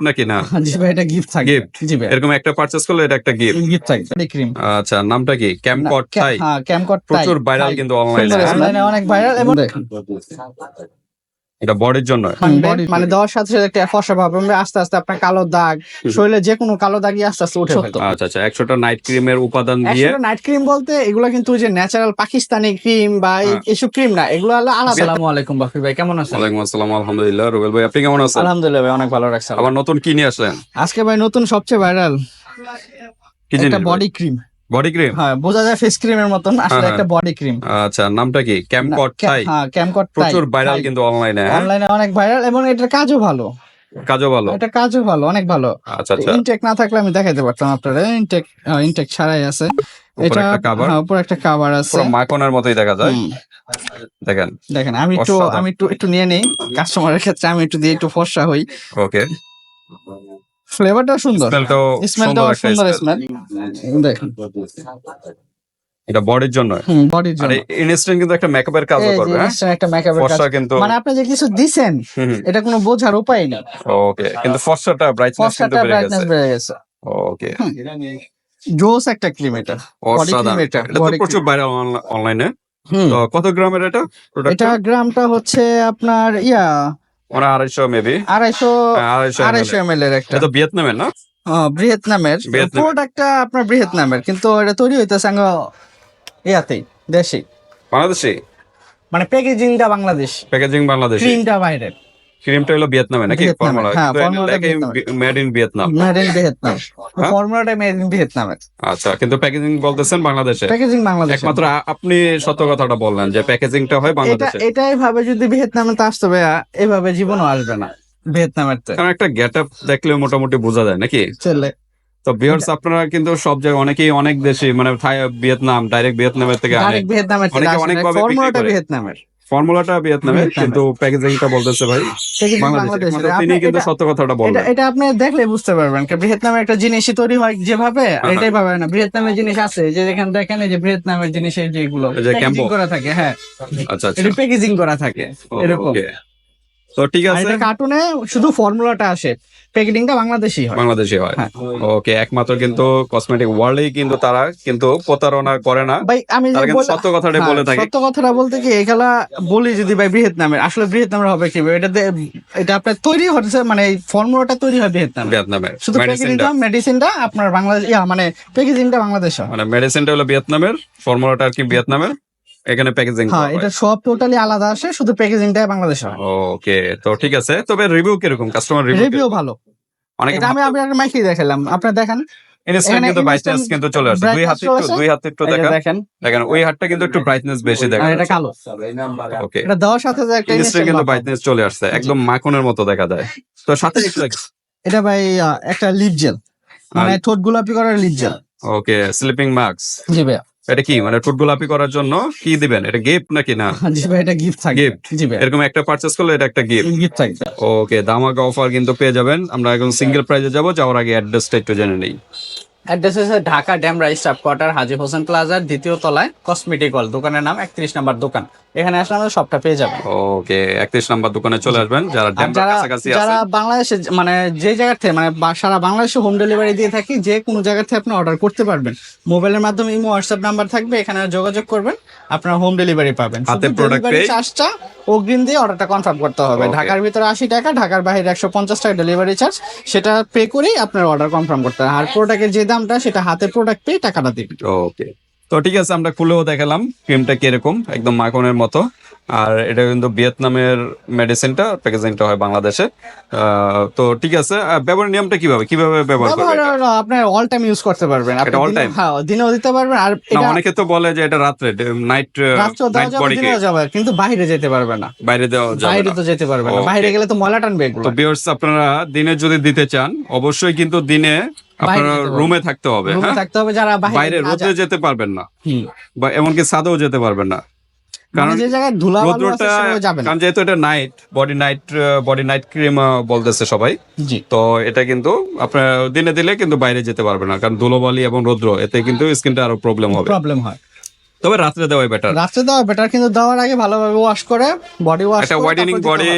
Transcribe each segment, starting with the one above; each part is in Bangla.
নাকি? না। জি ভাই এটা গিফট থাকে গিফট জি ভাই এরকম একটা পারচেজ করলে এটা একটা গিফট গিফট থাকে ক্রিম আচ্ছা নামটা কি? ক্যাম্পকট থাই হ্যাঁ ক্যামকট প্রচুর ভাইরাল কিন্তু অনলাইনে অনলাইনে অনেক ভাইরাল এবং এটা বডির জন্য। মানে দেওয়ার সাথে সাথে একটা ফসা ভাব আস্তে আস্তে আপনার কালো দাগ শরীরে যে কোনো কালো দাগই আস্তে আস্তে উঠে আচ্ছা আচ্ছা একশোটা নাইট ক্রিমের উপাদান দিয়ে নাইট ক্রিম বলতে এগুলো কিন্তু যে ন্যাচারাল পাকিস্তানি ক্রিম বা এই- হ্যাঁ। এসব ক্রিম না এগুলো হলো আলাদা। আসসালামু আলাইকুম বাফি ভাই কেমন আছেন? ওয়ালাইকুম আসসালাম আলহামদুলিল্লাহ। রুবেল ভাই আপনি কেমন আছেন? আলহামদুলিল্লাহ ভাই অনেক ভালো রাখছে আবার নতুন কি নিয়ে আসলেন? আজকে ভাই নতুন সবচেয়ে ভাইরাল কি একটা বডি ক্রিম বডি ক্রিম হ্যাঁ বোঝা যায় ফেস ক্রিমের মতন আসলে হ্যাঁ, একটা বডি ক্রিম আচ্ছা নামটা কি? ক্যাম্পকট তাই হ্যাঁ ক্যামকট প্রচুর ভাইরাল কিন্তু অনলাইনে অনলাইনে অনেক ভাইরাল এবং এটার কাজও ভালো। কাজও ভালো? এটা কাজও ভালো অনেক ভালো। আচ্ছা আচ্ছা। ইনটেক না থাকলে আমি দেখাইতে পারতাম আপনারা। ইনটেক ইনটেক ছাড়াই আছে। এটা। হ্যাঁ, উপরে একটা কাভার আছে। পুরো মাখনের মতোই দেখা যায়। দেখেন। দেখেন আমি একটু আমি একটু একটু নিয়ে নেই। কাস্টমারের ক্ষেত্রে আমি একটু দিয়ে একটু ফর্সা হই। ওকে ফ্লেভারটাও সুন্দর। স্মেলটাও সুন্দর। স্মেল। দেখেন এটা বডির জন্য। বডির আর জন্য ইনস্ট্যান্ট কিন্তু একটা মেকআপের কাজও এই যে করবে হ্যাঁ? একটা মেকআপের কাজ। ফর্সা কিন্তু মানে আপনি যে কিছু দিছেন এটা কোনো বোঝার উপায় নেই। ওকে কিন্তু ফর্সাটা ব্রাইটনেস কিন্তু ফর্সাটা বেড়ে গেছে। ওকে জোস একটা ক্রিম এটা। অসাধারণ। এটা তো প্রচুর ভাইরাল অনলাইনে হুম। তো কত গ্রামের এটা? এটা গ্রামটা হচ্ছে আপনার ইয়া মানে আড়াইশো মেবি আড়াইশো আড়াইশো আড়াইশো এম এল এর একটা। এটা তো ভিয়েতনামের না? ভিয়েতনামের। প্রোডাক্টটা আপনার ভিয়েতনামের কিন্তু এটা তৈরি হইতেছে ইয়াতেই দেশি। বাংলাদেশি? মানে প্যাকেজিংটা বাংলাদেশ। প্যাকেজিং বাংলাদেশ। ক্রিমটা বাইরের ক্রিমটা হলো ভিয়েতনামে নাকি? Formula ভিয়েতনামে। Made in Vietnam made in Vietnam? ফর্মুলাটা মেড ইন ভিয়েতনামের আচ্ছা কিন্তু প্যাকেজিং বলতেছেন বাংলাদেশে। প্যাকেজিং বাংলাদেশ। একমাত্র আপনি সত্য কথাটা বললেন যে প্যাকেজিংটা হয় বাংলাদেশে। ভাবে যদি ভিয়েতনামে তো আসতে হবে এভাবে জীবনও আসবে না ভিয়েতনামের কারণ একটা গেট আপ দেখলে মোটামুটি বোঝা যায় নাকি? চলে। তো ভিউয়ার্স আপনারা কিন্তু সব জায়গায় অনেকেই অনেক দেশে মানে ভিয়েতনাম ডাইরেক্ট ভিয়েতনামের থেকে অনেকে অনেকভাবে ফর্মুলাটা ভিয়েতনামের ফর্মুলাটা ভিয়েতনামে ভিয়েতনামের। কিন্তু প্যাকেজিংটা বলতেছে ভাই। বাংলাদেশে। আপনি তিনি কিন্তু সত্য কথাটা বলেন এটা আপনি দেখলে বুঝতে পারবেন ভিয়েতনামের একটা জিনিসই তৈরি হয় যেভাবে হ্যাঁ। এটাই ভাবে না। ভিয়েতনামের জিনিস আছে যে এখানে দেখেন এই যে ভিয়েতনামের জিনিসের যেগুলো প্যাকেজিং করা থাকে হ্যাঁ। আচ্ছা আচ্ছা। প্যাকেজিং করা থাকে এরকম. তো ঠিক আছে। এটা কার্টুনে শুধু ফর্মুলাটা আসে। প্যাকেজিংটা বাংলাদেশই হয়। বাংলাদেশে হয়। হ্যাঁ। ওকে একমাত্র কিন্তু কসমেটিক ওয়ার্ল্ডেই কিন্তু তারা কিন্তু প্রতারণা করে না। ভাই আমি যে তারা কিন্তু বল- সত্য হ্যাঁ, বলে থাকে। সত্য কথাটা বলতে কি এখালা বলি যদি ভাই ভিয়েতনামের আসলে ভিয়েতনামের হবে কি এটা এটা আপনার তৈরি হচ্ছে মানে এই ফর্মুলাটা তৈরি হয় ভিয়েতনামে। ভিয়েতনামের। শুধু প্যাকেজিংটা মেডিসিনটা আপনার বাংলাদেশ ইয়া মানে প্যাকেজিংটা বাংলাদেশ হয়। মানে মেডিসিনটা হলো ভিয়েতনামের ফর্মুলাটা আর কি ভিয়েতনামের। এখানে প্যাকেজিং হ্যাঁ এটা সব টোটালি আলাদা আসে শুধু প্যাকেজিংটা বাংলাদেশ হয়। ওকে তো ঠিক আছে। তবে রিভিউ কীরকম? কাস্টমার রিভিউ রিভিউ ভালো। অনেকে এটা আমি আপনার মাইকে দেখালাম। আপনার দেখেন। ইনস্ট্যান্ট কিন্তু ব্রাইটনেস কিন্তু চলে আসছে দুই হাতে একটু দুই হাতে একটু দেখেন। দেখেন। ওই হাতটা কিন্তু একটু ব্রাইটনেস বেশি দেখা এটা কালো। ওকে। এটা দেওয়ার সাথে সাথে একটা ইনস্ট্যান্ট কিন্তু। ব্রাইটনেস চলে আসছে। একদম মাখনের মতো দেখা যায়। তো সাথে এটা ভাই একটা লিপ জেল মানে ঠোঁট গোলাপি করার lip gel okay sleeping mask জি ভাইয়া। এটা কি? মানে ঠোঁট গোলাপি করার জন্য কি দিবেন? এটা গিফট নাকি না? জি ভাই এটা গিফট থাকে গিফট জি ভাই। এরকম একটা পারচেস করলে এটা একটা গিফট গিফট থাকে ওকে দামাকা অফার কিন্তু পেয়ে যাবেন। আমরা এখন সিঙ্গেল প্রাইজে যাব। যাওয়ার আগে অ্যাড্রেসটা একটু জেনে নেই। অ্যাড্রেস হচ্ছে ঢাকা ড্যামরা স্টাফ কোয়ার্টার হাজি হোসেন প্লাজার দ্বিতীয় তলায় কসমেটিক হল দোকানের নাম একত্রিশ নাম্বার দোকান। এখানে আসলে আমাদের সবটা পেয়ে যাবেন ওকে একত্রিশ নাম্বার দোকানে চলে আসবেন। যারা আর ড্যামরার যারা যারা বাংলাদেশে মানে যে জায়গা থেকে মানে সারা বাংলাদেশে হোম ডেলিভারি দিয়ে থাকি যে কোনো জায়গা থেকে আপনি অর্ডার করতে পারবেন। মোবাইলের মাধ্যমে ইমো হোয়াটসঅ্যাপ নাম্বার থাকবে এখানে যোগাযোগ করবেন আপনার হোম ডেলিভারি পাবেন। হাতে product পেয়ে- চার্জটা অগ্রিম দিয়ে অর্ডারটা কনফার্ম করতে হবে। ঢাকার ভিতরে আশি টাকা ঢাকার বাইরে একশো পঞ্চাশ টাকা ডেলিভারি চার্জ সেটা পে করেই আপনার অর্ডার কনফার্ম করতে হবে। আর প্রোডাক্টের যে দামটা সেটা হাতে প্রোডাক্ট পেয়ে টাকাটা দিবেন। ওকে তো ঠিক আছে আমরা খুলেও দেখালাম ক্রিমটা কীরকম একদম মাখনের মতো। আর এটা কিন্তু ভিয়েতনামের মেডিসিনটা প্যাকেজিংটা হয় বাংলাদেশে। তো ঠিক আছে ব্যবহার নিয়মটা কীভাবে? কীভাবে ব্যবহার করবে ব্যবহার হলো আপনার অল টাইম ইউজ করতে পারবেন। আপনি all দিনে- হ্যাঁ দিনেও দিতে পারবেন আর এটা অনেকে তো বলে যে এটা রাত্রে নাইট নাইট দিনেও যাবে কিন্তু বাইরে যেতে পারবে না। বাইরে দেওয়া যাবে বাইরে তো যেতে পারবে না। বাইরে গেলে তো ময়লা টানবে তো ভিউয়ার্স আপনারা দিনে যদি দিতে চান অবশ্যই কিন্তু দিনে আপনারা রুমে থাকতে হবে রুমে হ্যাঁ? থাকতে হবে যারা বাইরে রোদে যেতে পারবেন না। বা এমনকি ছাদেও যেতে পারবেন না। মানে কারণ যে জায়গায় ধুলা রোদ্রটা কারণ যেহেতু এটা night body night body night cream বলতেছে সবাই। তো এটা কিন্তু আপনার দিনে দিলে কিন্তু বাইরে যেতে পারবে না কারণ ধুলোবালি এবং রৌদ্র এতে কিন্তু স্কিনটা আরও প্রবলেম হবে। প্রবলেম হয়। তবে রাত্রে দেওয়াই বেটার রাত্রে দেওয়া বেটার কিন্তু দেওয়ার আগে ভালোভাবে ওয়াশ করে বডি ওয়াশ একটা হোয়াইটেনিং বডি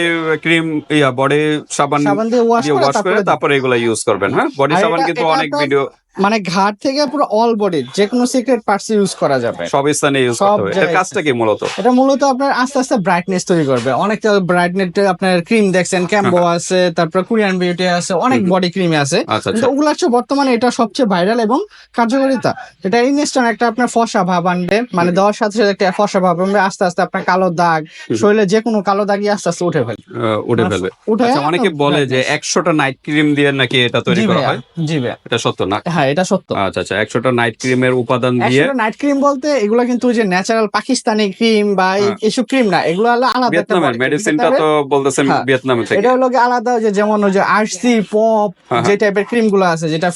ক্রিম ইয়া বডি সাবান সাবান দিয়ে ওয়াশ করে তারপরে এগুলো ইউজ করবেন হ্যাঁ? বডি সাবান কিন্তু অনেক ভিডিও মানে ঘাট থেকে পুরো অল বডি যে কোনো সিক্রেট পার্টস ইউজ করা যাবে। সব স্থানে ইউজ করতে হবে। এর কাজটা কি মূলত? এটা মূলত আপনার আস্তে আস্তে ব্রাইটনেস তৈরি করবে। অনেক ব্রাইটনেস আপনার ক্রিম দেখছেন ক্যাম্বো আছে তারপর কোরিয়ান বিউটি আছে অনেক বডি ক্রিম আছে। আচ্ছা কিন্তু আচ্ছা ওগুলো হচ্ছে বর্তমানে এটা সবচেয়ে ভাইরাল এবং কার্যকারিতা। এটা ইনস্ট্যান্ট একটা আপনার ফসা ভাব আনবে মানে দেওয়ার সাথে সাথে একটা ফসা ভাব আনবে আস্তে আস্তে আপনার কালো দাগ শরীরে যে কোনো কালো দাগই আস্তে আস্তে উঠে ফেলবে। উঠে ফেলবে। উঠে আচ্ছা অনেকে বলে যে একশোটা নাইট ক্রিম দিয়ে নাকি এটা তৈরি করা হয়? জি ভাইয়া। এটা সত্য না? হ্যাঁ এটা সত্য। আচ্ছা আচ্ছা একশোটা নাইট ক্রিমের উপাদান দিয়ে নাইট ক্রিম বলতে এগুলো কিন্তু যে ন্যাচারাল পাকিস্তানি ক্রিম বা হ্যাঁ। ক্রিম না এগুলো হলো আলাদা ভিয়েতনামের মেডিসিনটা তো বলতেছেন হ্যাঁ। ভিয়েতনামে থেকে। এটা হলো আলাদা যে যেমন ওই যে আরসি পপ হ্যাঁ, যে টাইপের ক্রিমগুলো আছে যেটা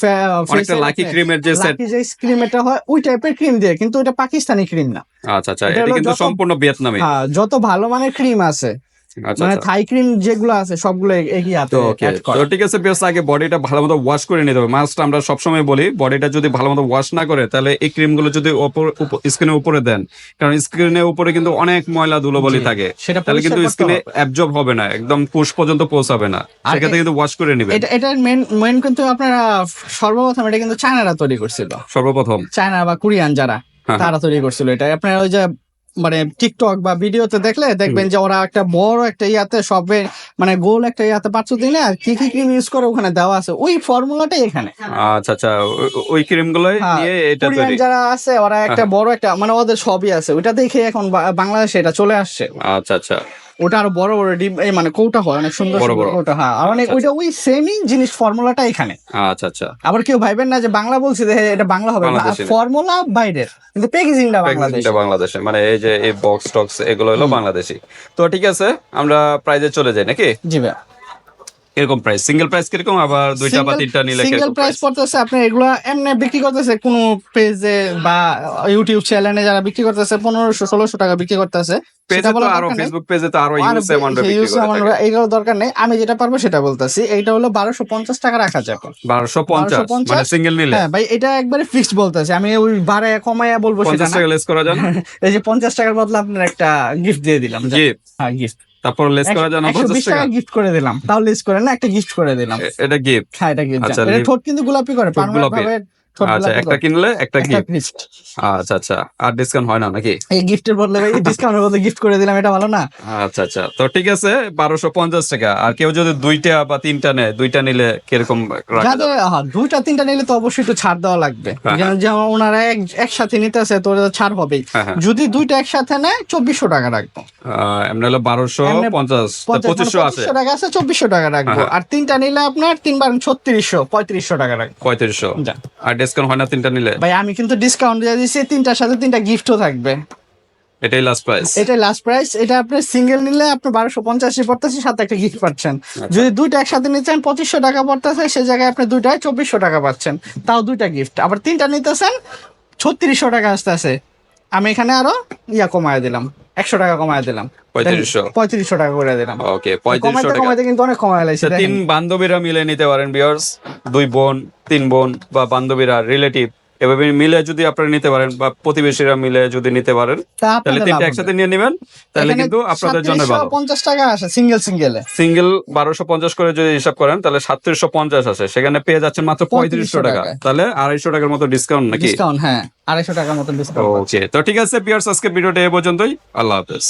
অনেকটা লাকি ক্রিমের যে সেট যে ক্রিম এটা হয় ওই টাইপের ক্রিম দিয়ে কিন্তু ওটা পাকিস্তানি ক্রিম না। আচ্ছা আচ্ছা এটা এটা কিন্তু যত- সম্পূর্ণ ভিয়েতনামে। হ্যাঁ যত ভালো মানের ক্রিম আছে মানে আচ্ছা। থাই ক্রিম যেগুলো আছে সবগুলো একই হাতে তো ওকে add করা। তো ঠিক আছে বেশ আগে বডিটা ভালো ওয়াশ করে নিতে হবে। মাস্ট আমরা সবসময় বলি বডিটা যদি ওয়াশ না করে তাহলে এই ক্রিম যদি স্কিনের উপরে দেন কারণ স্কিনের উপরে কিন্তু অনেক ময়লা ধুলোবলি থাকে তাহলে কিন্তু স্কিনে অ্যাবজর্ব হবে। না একদম পুষ পর্যন্ত পৌঁছাবে না। সেক্ষেত্রে কিন্তু ওয়াশ করে নেবেন। এটা মেন মেন কিন্তু আপনারা সর্বপ্রথম এটা কিন্তু চায়নারা তৈরি করছিল। সর্বপ্রথম। চায়না বা কোরিয়ান যারা হ্যাঁ। তারা তৈরি করছিল এটা। আপনার ওই যে মানে টিকটক বা ভিডিওতে দেখলে দেখবেন যে ওরা একটা বড় একটা ইয়াতে সবে মানে গোল একটা ইয়াতে পাঁচশো দিনে আর কি কি ক্রিম ইউজ করে ওখানে দেওয়া আছে। ওই ফর্মুলাটাই এখানে। আচ্ছা আচ্ছা ওই ক্রিমগুলো হ্যাঁ, নিয়ে এটা তৈরি। যারা আছে ওরা একটা বড় একটা মানে ওদের সবই আছে। ওটা দেখে এখন বাংলাদেশে এটা চলে আসছে। আচ্ছা আচ্ছা। ওটা আরও বড় বড় ডিম এই মানে কৌটা হয় অনেক সুন্দর বড় বড়। কৌটা হ্যাঁ। আর অনেক ওইটা ওই সেমই জিনিস ফর্মুলাটা এখানে। আচ্ছা আচ্ছা। আবার কেউ ভাইবেন না যে বাংলা বলছি যে হ্যাঁ, এটা বাংলা হবে না। ফর্মুলা বাইরের কিন্তু প্যাকেজিংটা বাংলাদেশ। বাংলাদেশে। মানে এই যে এই বক্স টক্স এগুলো হলো বাংলাদেশি। তো ঠিক আছে আমরা প্রাইজে চলে যাই নাকি? জি ভাই এরকম প্রাইস সিঙ্গেল প্রাইস কীরকম? আবার দুইটা বা তিনটা নিলে সিঙ্গেল প্রাইস পড়তেছে আপনি এগুলো এমনি বিক্রি করতেছে কোনো পেজে বা ইউটিউব চ্যানেলে যারা বিক্রি করতেছে পনেরোশো ষোলোশো টাকা বিক্রি করতেছে। পেজে তো আরও। ফেসবুক পেজে তো আরও ইউজ অ্যামাউন্টে বিক্রি use করে এগুলো দরকার নেই। আমি যেটা পারব সেটা বলতেছি। এইটা হলো বারোশো পঞ্চাশ টাকা রাখা যাবে 1250 1250 মানে সিঙ্গেল নিলে? হ্যাঁ ভাই এটা একবারে ফিক্সড বলতেছে। আমি ওই বাড়ায় কমাইয়া বলব সেটা 50 টাকা লেস করা যান এই যে পঞ্চাশ টাকার বদলে আপনার একটা গিফট দিয়ে দিলাম। জি হ্যাঁ গিফট তারপর লেস করা যান একশো 50 টাকা। গিফট করে দিলাম। তাও লেস করে না একটা গিফট করে দিলাম। এটা গিফট হ্যাঁ এটা গিফট আচ্ছা, এটা ঠোঁট কিন্তু গোলাপি করে ঠোঁট আচ্ছা একটা কিনলে একটা গিফট আচ্ছা আচ্ছা আর ডিসকাউন্ট হয় না নাকি? এই গিফটের বদলে ভাই ডিসকাউন্টের বদলে গিফট করে দিলাম এটা ভালো না। আচ্ছা আচ্ছা তো ঠিক আছে বারোশো পঞ্চাশ টাকা। আর কেউ যদি দুইটা বা তিনটা নেয় দুইটা নিলে কীরকম হ্যাঁ, দুইটা তিনটা নিলে তো অবশ্যই একটু ছাড় দেওয়া লাগবে। হ্যাঁ, যেমন- যেমন ওনারা এক- একসাথে নিতে আছে তো ছাড় হবেই। হ্যাঁ, হ্যাঁ। যদি দুইটা একসাথে নেয় চব্বিশশো টাকা রাখব। এমনি হলো বারোশো পঞ্চাশ পঁচিশশো মানে আছে। টাকা আছে চব্বিশশো টাকা রাখব। হ্যাঁ। আর তিনটা নিলে আপনার তিনবার ছত্রিশশো পঁয়ত্রিশশো টাকা রাখব। পঁয়ত্রিশশো। আর ডিসকাউন্ট হয় না তিনটা নিলে? ভাই আমি কিন্তু ডিসকাউন্ট দিয়ে দিচ্ছি তিনটার সাথে তিনটা গিফটও থাকবে। এটাই লাস্ট প্রাইস এটাই লাস্ট প্রাইস এটা আপনি সিঙ্গেল নিলে আপনি বারোশো পঞ্চাশি পড়তেছে সাথে একটা গিফট পাচ্ছেন। আচ্ছা। যদি দুইটা একসাথে নিচ্ছেন পঁচিশশো টাকা পড়তেছে সে জায়গায় আপনি দুইটায় চব্বিশশো টাকা পাচ্ছেন। তাও দুইটা গিফট আবার তিনটা নিতেছেন ছত্রিশশো টাকা আসতে আছে আমি এখানে আরও ইয়া কমায় দিলাম একশো টাকা কমায় দিলাম। 3500 পঁয়ত্রিশশো টাকা করে দিলাম। ওকে পঁয়ত্রিশশো টাকা। কিন্তু অনেক কমায় লাগছে তিন বান্ধবীরা মিলে নিতে পারেন বিয়ার্স দুই বোন তিন বোন বা বান্ধবীরা রিলেটিভ এভাবে মিলে যদি আপনারা নিতে পারেন বা প্রতিবেশীরা মিলে যদি নিতে পারেন তাহলে তিনটা একসাথে নিয়ে নেবেন তাহলে কিন্তু আপনাদের জন্য ভালো। পঞ্চাশ টাকা আসে সিঙ্গেল সিঙ্গেলে সিঙ্গেল বারোশো পঞ্চাশ করে যদি হিসাব করেন তাহলে সাতত্রিশশো পঞ্চাশ আছে সেখানে পেয়ে যাচ্ছেন মাত্র পঁয়ত্রিশশো টাকা। তাহলে আড়াইশো টাকার মতো ডিসকাউন্ট নাকি? ডিসকাউন্ট হ্যাঁ আড়াইশো টাকার মতো ডিসকাউন্ট ওকে তো ঠিক আছে পিয়ার্স আজকে ভিডিওটা এ পর্যন্তই। আল্লাহ হাফেজ।